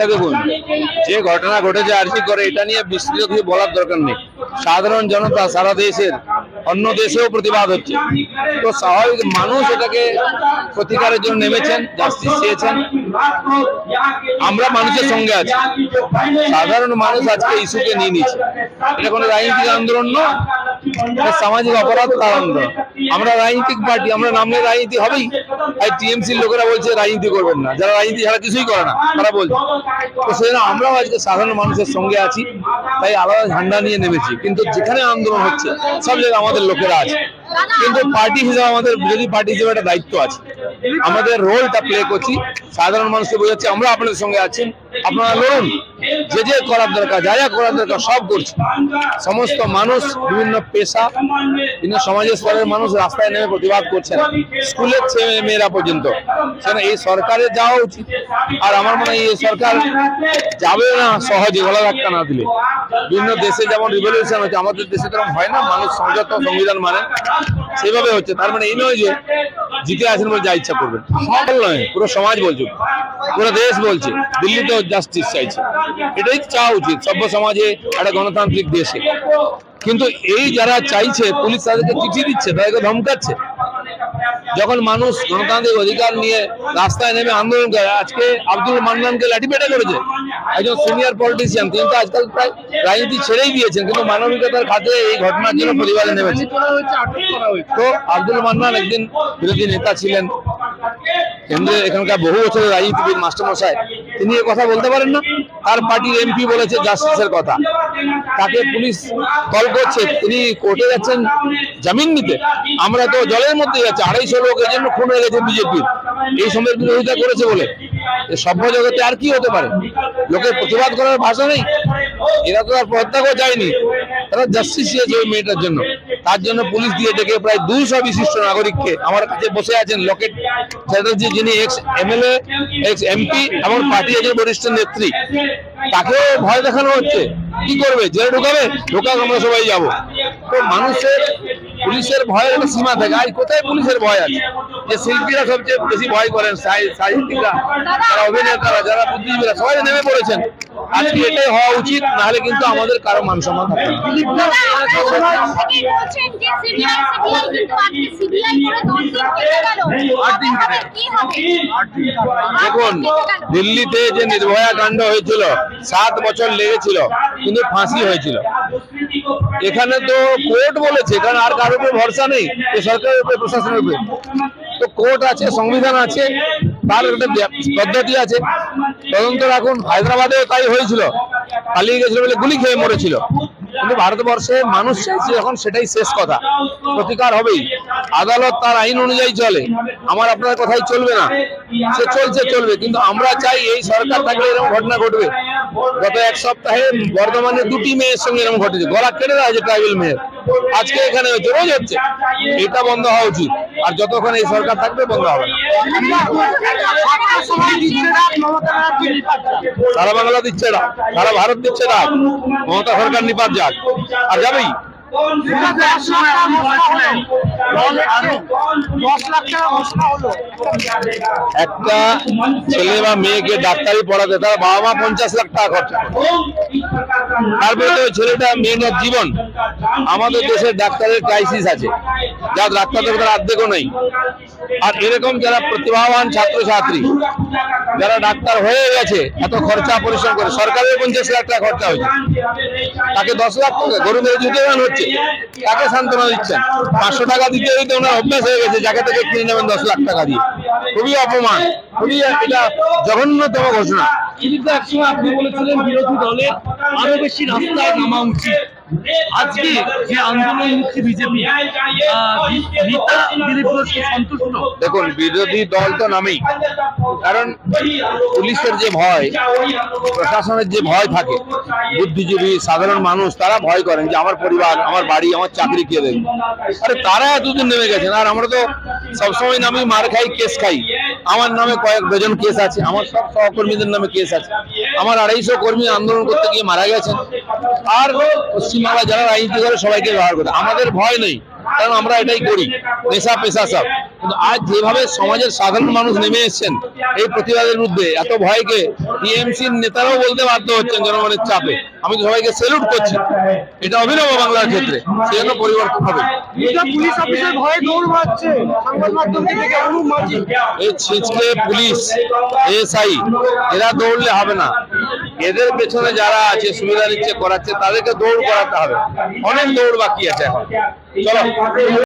একটা দেখুন যে ঘটনা ঘটেছে আরজি করে, এটা নিয়ে বিস্তৃত কিছু বলার দরকার নেই। সাধারণ জনতা সারা দেশের, অন্য দেশেও প্রতিবাদ হচ্ছে। তো স্বাভাবিক মানুষ এটাকে প্রতিকারের জন্য নেমেছেন, জাস্টিস চেয়েছেন। আমরা মানুষের সঙ্গে আছি। সাধারণ মানুষ আজকে ইস্যুকে নিয়ে নিচ্ছে এটা কোনো রাজনৈতিক আন্দোলন নয় সামাজিক অপরাধ তার আন্দোলন আমরা রাজনৈতিক পার্টি, আমরা নামলে রাজনীতি হবেই। আর টিএমসির লোকেরা বলছে রাজনীতি করবেন না। যারা রাজনীতি ছাড়া কিছুই করে না, তারা বলছে। তো সেজন্য আমরাও আজকে সাধারণ মানুষের সঙ্গে আছি, তাই আলাদা ঝান্ডা নিয়ে নেমেছি। কিন্তু যেখানে আন্দোলন হচ্ছে, সব জায়গায় আমাদের লোকেরা আছে। কিন্তু পার্টি হিসেবে আমাদের, বিরোধী পার্টি হিসেবে একটা দায়িত্ব আছে। আমাদের রোলটা প্লে করছি। সাধারণ মানুষকে বোঝাচ্ছি আমরা আপনাদের সঙ্গে আছি। আপনারা লড়ুন। যে যে করার দরকার, যা যা করার দরকার, সব করছে। সমস্ত মানুষ, বিভিন্ন পেশা, বিভিন্ন সমাজের স্তরের মানুষ রাস্তায় নেমে প্রতিবাদ করছেন। স্কুলের ছেলে মেয়েরা পর্যন্ত। সেখানে এই সরকারের যাওয়া উচিত। আর আমার মনে হয় এই সরকার যাবে না সহজে গলা ধাক্কা না দিলে। বিভিন্ন দেশে যেমন রিভলিউশন হচ্ছে, আমাদের দেশে তো হয় না, মানুষ সংযত সংবিধান মানে। সেভাবে হচ্ছে। তার মানে এই নয় যে জিতে আসেন বলে যা ইচ্ছা করবেন। সকল নয়, পুরো সমাজ বলছে। পুরো দেশ বলছে। দিল্লিতেও জাস্টিস চাইছে। এটাই চাওয়া উচিত, সভ্য সমাজে একটা গণতান্ত্রিক দেশে। কিন্তু এই যারা চাইছে, পুলিশ তাদেরকে চিঠি দিচ্ছে, তাদেরকে ধমকাচ্ছে। যখন মানুষ গণতান্ত্রিক অধিকার নিয়ে রাস্তায় নেমে আন্দোলন করে, আজকে আব্দুল মান্নানকে লাঠিপেটা করেছে। একজন সিনিয়র পলিটিশিয়ান তিনি তো আজকাল প্রায় রাজনীতি ছেড়েই দিয়েছেন, কিন্তু মানবিকতার খাতে এই ঘটনার জন্য পরিবারে নেমেছে। তো আব্দুল মান্নান একদিন বিরোধী নেতা ছিলেন কেন্দ্রে এখানকার বহু বছরের রাজনীতিবিদ, মাস্টারমশাই, তিনি এ কথা বলতে পারেন না? তার পার্টির এমপি বলেছে জাস্টিসের কথা। তাকে পুলিশ কল করছে, তিনি কোর্টে যাচ্ছেন জামিন নিতে। আমরা তো জলের মধ্যে যাচ্ছি আড়াইশো লোক এই জন্য খুন হয়ে গেছে বিজেপির এই সময়ের বিরোধিতা করেছে বলে। সভ্য জগতে আর কি হতে পারে? লোকের প্রতিবাদ করার ভাষা নেই। এরা তো আর করে যায়নি। তারা জাস্টিস চেয়েছে ওই মেয়েটার জন্য। তার জন্য পুলিশ দিয়ে ডেকে প্রায় দুশো বিশিষ্ট নাগরিককে আমার কাছে বসে আছেন লকেট চ্যাটার্জি, যিনি এক্স এমএলএ এক্স এমপি এবং পার্টি একজন বরিষ্ঠ নেত্রী। তাকে ভয় দেখানো হচ্ছে। কি করবে? জেলে ঢুকাবে? ঢোকাক, আমরা সবাই যাব। তো মানুষের, পুলিশের ভয়ের একটা সীমা থাকে। আর কোথায় পুলিশের ভয় আছে? যে শিল্পীরা সবচেয়ে বেশি ভয় করেন, সাহি- সাহিত্যিকরা, যারা অভিনেতারা, যারা বুদ্ধিজীবীরা, সবাই নেমে পড়েছেন। আজকে এটাই হওয়া উচিত নাহলে কিন্তু আমাদের কারও মান সম্মান থাকবে? দেখুন দিল্লিতে যে নির্ভয়া কাণ্ড হয়েছিল সাত বছর লেগেছিল কিন্তু ফাঁসি হয়েছিল এখানে তো কোর্ট বলেছে, কারণ আর কারোর উপর ভরসা নেই সরকারের উপরে, প্রশাসনের উপরে। তো কোর্ট আছে, সংবিধান আছে, তার একটা পদ্ধতি আছে। তদন্ত রাখুন, হায়দ্রাবাদেও তাই হয়েছিল। পালিয়ে গেছিল বলে গুলি খেয়ে মরেছিল। কিন্তু ভারতবর্ষে মানুষ চাইছে এখন সেটাই শেষ কথা। প্রতিকার হবেই। আদালত তার আইন অনুযায়ী চলে। আমার আপনার কথাই চলবে না। সে চলছে, চলবে। কিন্তু আমরা চাই এই সরকার থাকলে এরকম ঘটনা ঘটবে। গত এক সপ্তাহে বর্ধমানে দুটি মেয়ের সঙ্গে এরকম ঘটেছে। গলা কেটে দেওয়া হয়েছে ট্রাইবেল মেয়ের। আজকে এখানে হচ্ছে রোজ হচ্ছে। এটা বন্ধ হওয়া উচিত। আর যতক্ষণ এই সরকার থাকবে, বন্ধ হবে সারা বাংলা দিচ্ছে না। সারা ভারত দিচ্ছে না। মমতা সরকার নিপাত যাক। আর যাবেই। একটা ছেলে বা মেয়েকে ডাক্তারি পড়াতে তার বাবা মা পঞ্চাশ লাখ টাকা খরচা। তারপরে তো ওই ছেলেটা মেয়েটার জীবন। আমাদের দেশে ডাক্তারের ক্রাইসিস আছে। যা ডাক্তারদের তার অর্ধেকও নেই। আর এরকম যারা প্রতিভাবান ছাত্রছাত্রী যারা ডাক্তার হয়ে গেছে এত খরচা পরিশ্রম করে সরকারের পঞ্চাশ লাখ টাকা খরচা হয়েছে। তাকে দশ লাখ টাকা গরু মেরে জুতে গান হচ্ছে তাকে সান্ত্বনা দিচ্ছেন। পাঁচশো টাকা দিতে দিতে ওনার অভ্যাস হয়ে গেছে, যাকে তাকে কিনে নেবেন দশ লাখ টাকা দিয়ে। খুবই অপমান, খুবই এটা জঘন্যতম ঘোষণা। আপনি বলেছিলেন বিরোধী দলের আরও বেশি রাস্তায় নামা উচিত। আজকে যে আন্দোলন হচ্ছে বিজেপি ঘোষকে সন্তুষ্ট। দেখুন, বিরোধী দল তো নামেই। কারণ পুলিশের যে ভয়, প্রশাসনের যে ভয় থাকে, বুদ্ধিজীবী, সাধারণ মানুষ, তারা ভয় করেন যে আমার পরিবার, আমার বাড়ি, আমার চাকরি কে দেবে? আরে, তারা এতদিন নেমে গেছেন আর আমরা তো সবসময় নামে মার খাই, কেস খাই। আমার নামে কয়েক ডজন কেস আছে, আমার সব সহকর্মীদের নামে কেস আছে। আমার আড়াইশো কর্মী আন্দোলন করতে গিয়ে মারা গেছেন। আর পশ্চিমবাংলা যারা রাজনীতি করে সবাইকে ব্যবহার করে আমাদের ভয় নেই কারণ আমরা এটাই করি নেশা পেশা সব। কিন্তু আজ যেভাবে সমাজের সাধারণ মানুষ নেমে এসেছেন এই প্রতিবাদের বিরুদ্ধে এত ভয়কে টিএমসির নেতারাও বলতে বাধ্য হচ্ছেন জনগণের চাপে। আমি তো সবাইকে সেলুট করছি। এটা অভিনব বাংলার ক্ষেত্রে সেজন্য পরিবর্তন হবে। এই ছিচকে পুলিশ এসআই এরা দৌড়লে হবে না। এদের পেছনে যারা আছে, সুবিধা নিচ্ছে, করাচ্ছে, তাদেরকে দৌড় করাতে হবে। অনেক দৌড় বাকি আছে এখন। চলো।